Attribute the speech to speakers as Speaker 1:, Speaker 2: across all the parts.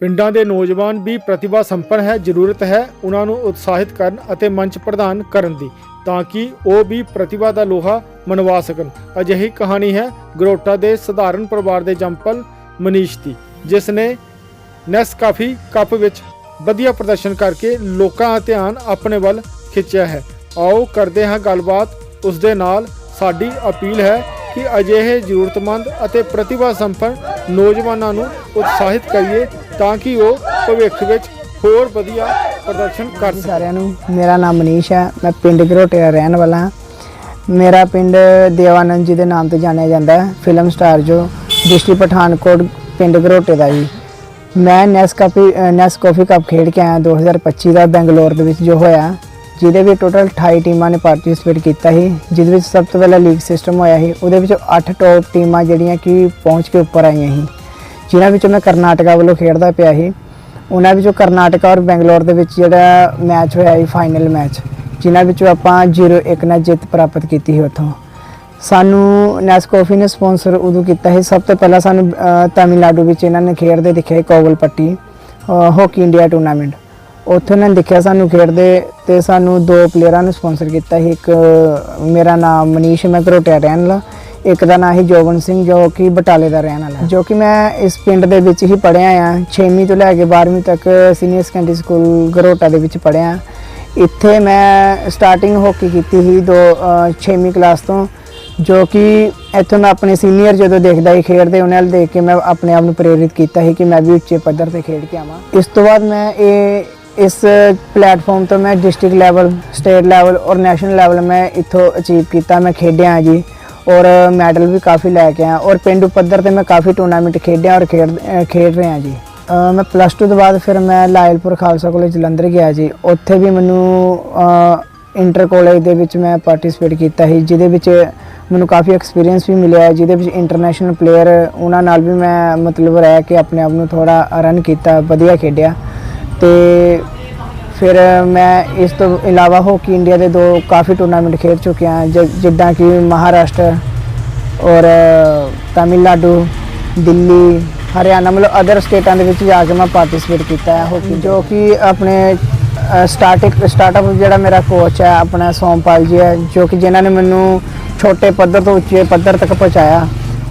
Speaker 1: ਪਿੰਡਾਂ ਦੇ ਨੌਜਵਾਨ ਵੀ ਪ੍ਰਤਿਭਾ ਸੰਪੰਨ ਹੈ, ਜ਼ਰੂਰਤ ਹੈ ਉਹਨਾਂ ਨੂੰ ਉਤਸ਼ਾਹਿਤ ਕਰਨ ਅਤੇ ਮੰਚ ਪ੍ਰਦਾਨ ਕਰਨ ਦੀ, ਤਾਂ ਕਿ ਉਹ ਵੀ ਪ੍ਰਤਿਭਾ ਦਾ ਲੋਹਾ ਮਨਵਾ ਸਕਣ। ਅਜਿਹੀ ਕਹਾਣੀ ਹੈ ਗਰੋਟਾ ਦੇ ਸਧਾਰਨ ਪਰਿਵਾਰ ਦੇ ਜੰਪਲ ਮਨੀਸ਼ ਦੀ, ਜਿਸ ਨੇ ਨੈਸ ਕਾਫੀ ਕੱਪ ਵਿੱਚ ਵਧੀਆ ਪ੍ਰਦਰਸ਼ਨ ਕਰਕੇ ਲੋਕਾਂ ਦਾ ਧਿਆਨ ਆਪਣੇ ਵੱਲ ਖਿੱਚਿਆ ਹੈ। ਆਓ ਕਰਦੇ ਹਾਂ ਗੱਲਬਾਤ, ਉਸ ਦੇ ਨਾਲ ਸਾਡੀ ਅਪੀਲ ਹੈ ਕਿ ਅਜਿਹੇ ਜ਼ਰੂਰਤਮੰਦ ਅਤੇ ਪ੍ਰਤਿਭਾ ਸੰਪੰਨ ਨੌਜਵਾਨਾਂ ਨੂੰ ਉਤਸ਼ਾਹਿਤ ਕਰੀਏ ਤਾਂ ਕਿ ਉਹ ਭਵਿੱਖ ਵਿੱਚ ਹੋਰ ਵਧੀਆ ਪ੍ਰਦਰਸ਼ਨ ਕਰ ਸਕਣ।
Speaker 2: ਸਾਰਿਆਂ ਨੂੰ ਮੇਰਾ ਨਾਮ ਮਨੀਸ਼ ਹੈ ਮੈਂ ਪਿੰਡ ਘਰੋਟੇ ਦਾ ਰਹਿਣ ਵਾਲਾ ਹਾਂ। ਮੇਰਾ ਪਿੰਡ ਦੇਵਾਨੰਦ ਜੀ ਦੇ ਨਾਮ ਤੋਂ ਜਾਣਿਆ ਜਾਂਦਾ ਹੈ ਫਿਲਮ ਸਟਾਰ ਜੋ ਡਿਸਟ੍ਰਿਕਟ ਪਠਾਨਕੋਟ ਪਿੰਡ ਘਰੋਟੇ ਦਾ ਜੀ। ਮੈਂ ਨੈਸ ਕਾਫੀ ਨੈਸ ਕਾਫੀ ਕੱਪ ਖੇਡ ਕੇ ਆਇਆ 2025 ਦਾ ਬੈਂਗਲੌਰ ਦੇ ਵਿੱਚ ਜੋ ਹੋਇਆ ਜਿਹਦੇ ਵਿੱਚ ਟੋਟਲ 28 ਟੀਮਾਂ ਨੇ ਪਾਰਟਿਸਿਪੇਟ ਕੀਤਾ ਸੀ ਜਿਹਦੇ ਵਿੱਚ ਸਭ ਤੋਂ ਪਹਿਲਾਂ ਲੀਗ ਸਿਸਟਮ ਹੋਇਆ ਸੀ ਉਹਦੇ ਵਿੱਚੋਂ 8 ਟੌਪ ਟੀਮਾਂ ਜਿਹੜੀਆਂ ਕਿ ਪਹੁੰਚ ਕੇ ਉੱਪਰ ਆਈਆਂ ਸੀ। ਜਿਨ੍ਹਾਂ ਵਿੱਚੋਂ ਮੈਂ ਕਰਨਾਟਕਾ ਵੱਲੋਂ ਖੇਡਦਾ ਪਿਆ ਸੀ, ਉਹਨਾਂ ਵਿੱਚੋਂ ਕਰਨਾਟਕਾ ਔਰ ਬੈਂਗਲੌਰ ਦੇ ਵਿੱਚ ਜਿਹੜਾ ਮੈਚ ਹੋਇਆ ਸੀ ਫਾਈਨਲ ਮੈਚ ਜਿਨ੍ਹਾਂ ਵਿੱਚੋਂ ਆਪਾਂ 0-1 ਨਾਲ ਜਿੱਤ ਪ੍ਰਾਪਤ ਕੀਤੀ ਸੀ ਉੱਥੋਂ। ਸਾਨੂੰ ਨੈਸਕੋਫੀ ਨੇ ਸਪਾਂਸਰ ਉਦੋਂ ਕੀਤਾ ਸੀ, ਸਭ ਤੋਂ ਪਹਿਲਾਂ ਸਾਨੂੰ ਤਾਮਿਲਨਾਡੂ ਵਿੱਚ ਇਹਨਾਂ ਨੇ ਖੇਡਦੇ ਦਿਖਿਆ ਸੀ ਕੋਵਲਪੱਟੀ ਹਾਕੀ ਇੰਡੀਆ ਟੂਰਨਾਮੈਂਟ ਉੱਥੇ ਉਹਨਾਂ ਨੇ ਦੇਖਿਆ ਸਾਨੂੰ ਖੇਡਦੇ ਤੇ ਸਾਨੂੰ ਦੋ ਪਲੇਅਰਾਂ ਨੂੰ ਸਪਾਂਸਰ ਕੀਤਾ ਸੀ, ਇੱਕ, ਮੇਰਾ ਨਾਮ ਮਨੀਸ਼ ਮੈਂ ਘਰੋਟਿਆ ਰਹਿਣ ਵਾਲਾ। ਇੱਕ ਦਾ ਨਾਂ ਹੈ ਜੋਬਨ ਸਿੰਘ, ਜੋ ਕਿ ਬਟਾਲੇ ਦਾ ਰਹਿਣ ਵਾਲਾ ਹੈ। ਜੋ ਕਿ ਮੈਂ ਇਸ ਪਿੰਡ ਦੇ ਵਿੱਚ ਹੀ ਪੜ੍ਹਿਆ ਆ। 6ਵੀਂ ਤੋਂ ਲੈ ਕੇ 12ਵੀਂ ਤੱਕ ਸੀਨੀਅਰ ਸੈਕੰਡਰੀ ਸਕੂਲ ਗਰੋਟਾ ਦੇ ਵਿੱਚ ਪੜ੍ਹਿਆ। ਇੱਥੇ ਮੈਂ ਸਟਾਰਟਿੰਗ ਹਾਕੀ ਕੀਤੀ ਸੀ ਦੋ 6ਵੀਂ ਕਲਾਸ ਤੋਂ, ਜੋ ਕਿ ਇੱਥੋਂ ਮੈਂ ਆਪਣੇ ਸੀਨੀਅਰ ਜਦੋਂ ਦੇਖਦਾ ਸੀ ਖੇਡਦੇ, ਉਹਨਾਂ ਨਾਲ ਦੇਖ ਕੇ ਮੈਂ ਆਪਣੇ ਆਪ ਨੂੰ ਪ੍ਰੇਰਿਤ ਕੀਤਾ ਸੀ ਕਿ ਮੈਂ ਵੀ ਉੱਚੇ ਪੱਧਰ ਤੇ ਖੇਡ ਕੇ ਆਵਾਂ। ਇਸ ਤੋਂ ਬਾਅਦ ਮੈਂ ਇਹ, ਇਸ ਪਲੇਟਫਾਰਮ ਤੋਂ ਮੈਂ ਡਿਸਟ੍ਰਿਕਟ ਲੈਵਲ ਸਟੇਟ ਲੈਵਲ ਔਰ ਨੈਸ਼ਨਲ ਲੈਵਲ ਮੈਂ ਇੱਥੋਂ ਅਚੀਵ ਕੀਤਾ। ਮੈਂ ਖੇਡਿਆ ਜੀ। ਔਰ ਮੈਡਲ ਵੀ ਕਾਫੀ ਲੈ ਕੇ ਆਇਆ। ਔਰ ਪਿੰਡੂ ਪੱਧਰ ਤੇ ਮੈਂ ਕਾਫੀ ਟੂਰਨਾਮੈਂਟ ਖੇਡਿਆ ਔਰ ਖੇਡ ਖੇਡ ਰਿਹਾ ਜੀ। ਮੈਂ ਪਲੱਸ 2 ਤੋਂ ਬਾਅਦ ਫਿਰ ਮੈਂ ਲਾਇਲਪੁਰ ਖਾਲਸਾ ਕਾਲਜ ਜਲੰਧਰ ਗਿਆ ਜੀ। ਉੱਥੇ ਵੀ ਮੈਨੂੰ ਇੰਟਰ ਕਾਲਜ ਦੇ ਵਿੱਚ ਮੈਂ ਪਾਰਟਿਸਿਪੇਟ ਕੀਤਾ ਸੀ, ਜਿਹਦੇ ਵਿੱਚ ਮੈਨੂੰ ਕਾਫੀ ਐਕਸਪੀਰੀਅੰਸ ਵੀ ਮਿਲਿਆ ਜਿਹਦੇ ਵਿੱਚ ਇੰਟਰਨੈਸ਼ਨਲ ਪਲੇਅਰ ਉਹਨਾਂ ਨਾਲ ਵੀ ਮੈਂ ਮਤਲਬ ਰਹਿ ਕੇ ਆਪਣੇ ਆਪ ਨੂੰ ਥੋੜਾ ਰਨ ਕੀਤਾ, ਵਧੀਆ ਖੇਡਿਆ। ਤੇ ਫਿਰ ਮੈਂ ਇਸ ਤੋਂ ਇਲਾਵਾ ਹਾਕੀ ਇੰਡੀਆ ਦੇ ਦੋ ਕਾਫੀ ਟੂਰਨਾਮੈਂਟ ਖੇਡ ਚੁੱਕਿਆ ਜਿੱਦਾਂ ਕਿ ਮਹਾਰਾਸ਼ਟਰ ਔਰ ਤਾਮਿਲਨਾਡੂ, ਦਿੱਲੀ, ਹਰਿਆਣਾ, ਮਤਲਬ ਅਦਰ ਸਟੇਟਾਂ ਦੇ ਵਿੱਚ ਜਾ ਕੇ ਮੈਂ ਪਾਰਟਿਸਿਪੇਟ ਕੀਤਾ ਹੈ ਹਾਕੀ ਜੋ ਕਿ ਆਪਣੇ ਸਟਾਰਟਿਕ ਸਟਾਰਟਅਪ ਜਿਹੜਾ ਮੇਰਾ ਕੋਚ ਹੈ, ਆਪਣਾ ਸੋਮਪਾਲ ਜੀ ਹੈ, ਜੋ ਕਿ ਜਿਨ੍ਹਾਂ ਨੇ ਮੈਨੂੰ ਛੋਟੇ ਪੱਧਰ ਤੋਂ ਉੱਚੇ ਪੱਧਰ ਤੱਕ ਪਹੁੰਚਾਇਆ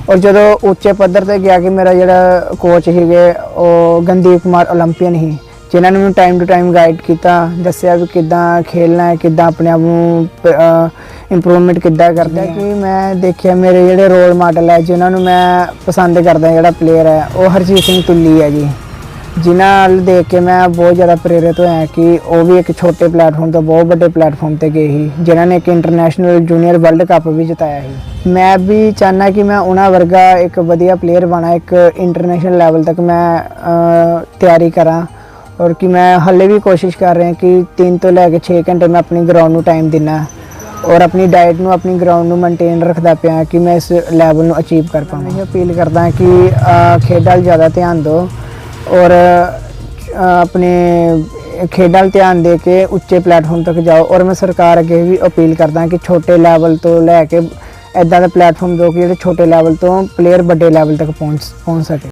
Speaker 2: ਔਰ ਜਦੋਂ ਉੱਚੇ ਪੱਧਰ ਤੇ ਗਿਆ ਕਿ ਮੇਰਾ ਜਿਹੜਾ ਕੋਚ ਸੀਗੇ, ਉਹ ਗੰਦੀਪ ਕੁਮਾਰ 올림픽ੀਅਨ ਹੀ ਜਿਨ੍ਹਾਂ ਨੇ ਮੈਨੂੰ ਟਾਈਮ ਟੂ ਟਾਈਮ ਗਾਈਡ ਕੀਤਾ ਦੱਸਿਆ ਵੀ ਕਿੱਦਾਂ ਖੇਲਣਾ ਹੈ ਕਿੱਦਾਂ ਆਪਣੇ ਆਪ ਨੂੰ ਇੰਪਰੂਵਮੈਂਟ ਕਿੱਦਾਂ ਕਰਦਾ ਕਿ ਮੈਂ ਦੇਖਿਆ ਮੇਰੇ ਜਿਹੜੇ ਰੋਲ ਮਾਡਲ ਹੈ ਜਿਨ੍ਹਾਂ ਨੂੰ ਮੈਂ ਪਸੰਦ ਕਰਦਾ ਜਿਹੜਾ ਪਲੇਅਰ ਹੈ ਉਹ ਹਰਜੀਤ ਸਿੰਘ ਤੁੱਲੀ ਹੈ ਜੀ। ਜਿਨ੍ਹਾਂ ਨਾਲ ਦੇਖ ਕੇ ਮੈਂ ਬਹੁਤ ਜ਼ਿਆਦਾ ਪ੍ਰੇਰਿਤ ਹੋਇਆ ਕਿ ਉਹ ਵੀ ਇੱਕ ਛੋਟੇ ਪਲੇਟਫਾਰਮ ਤੋਂ ਬਹੁਤ ਵੱਡੇ ਪਲੇਟਫਾਰਮ ਤੇ ਗਏ ਸੀ ਜਿਨ੍ਹਾਂ ਨੇ ਇੱਕ ਇੰਟਰਨੈਸ਼ਨਲ ਜੂਨੀਅਰ ਵਰਲਡ ਕੱਪ ਵੀ ਜਿਤਾਇਆ ਸੀ। ਮੈਂ ਵੀ ਚਾਹਨਾ ਕਿ ਮੈਂ ਉਹਨਾਂ ਵਰਗਾ ਇੱਕ ਵਧੀਆ ਪਲੇਅਰ ਬਣਾ ਇੱਕ ਇੰਟਰਨੈਸ਼ਨਲ ਲੈਵਲ ਤੱਕ ਮੈਂ ਤਿਆਰੀ ਕਰਾਂ। ਔਰ ਕਿ ਮੈਂ ਹੱਲੇ ਵੀ ਕੋਸ਼ਿਸ਼ ਕਰ ਰਿਹਾ ਕਿ 3 ਤੋਂ ਲੈ ਕੇ 6 ਘੰਟੇ ਮੈਂ ਆਪਣੀ ਗਰਾਊਂਡ ਨੂੰ ਟਾਈਮ ਦਿੰਨਾ। ਔਰ ਆਪਣੀ ਡਾਈਟ ਨੂੰ ਆਪਣੀ ਗਰਾਊਂਡ ਨੂੰ ਮੇਨਟੇਨ ਰੱਖਦਾ ਪਿਆ ਕਿ ਮੈਂ ਇਸ ਲੈਵਲ ਨੂੰ ਅਚੀਵ ਕਰ ਪਾਵਾਂ। ਇਹ ਅਪੀਲ ਕਰਦਾ ਕਿ ਖੇਡਾਂ 'ਵੱਲ ਜ਼ਿਆਦਾ ਧਿਆਨ ਦਿਓ। ਔਰ ਆਪਣੇ ਖੇਡਾਂ 'ਵੱਲ ਧਿਆਨ ਦੇ ਕੇ ਉੱਚੇ ਪਲੇਟਫਾਰਮ ਤੱਕ ਜਾਓ। ਔਰ ਮੈਂ ਸਰਕਾਰ ਅੱਗੇ ਵੀ ਅਪੀਲ ਕਰਦਾ ਕਿ ਛੋਟੇ ਲੈਵਲ ਤੋਂ ਲੈ ਕੇ ਐਦਾਂ ਦਾ ਪਲੇਟਫਾਰਮ ਦਿਓ ਕਿ ਜਿਹੜੇ ਛੋਟੇ ਲੈਵਲ ਤੋਂ ਪਲੇਅਰ ਵੱਡੇ ਲੈਵਲ ਤੱਕ ਪਹੁੰਚ ਪਹੁੰਚ ਸਕੇ।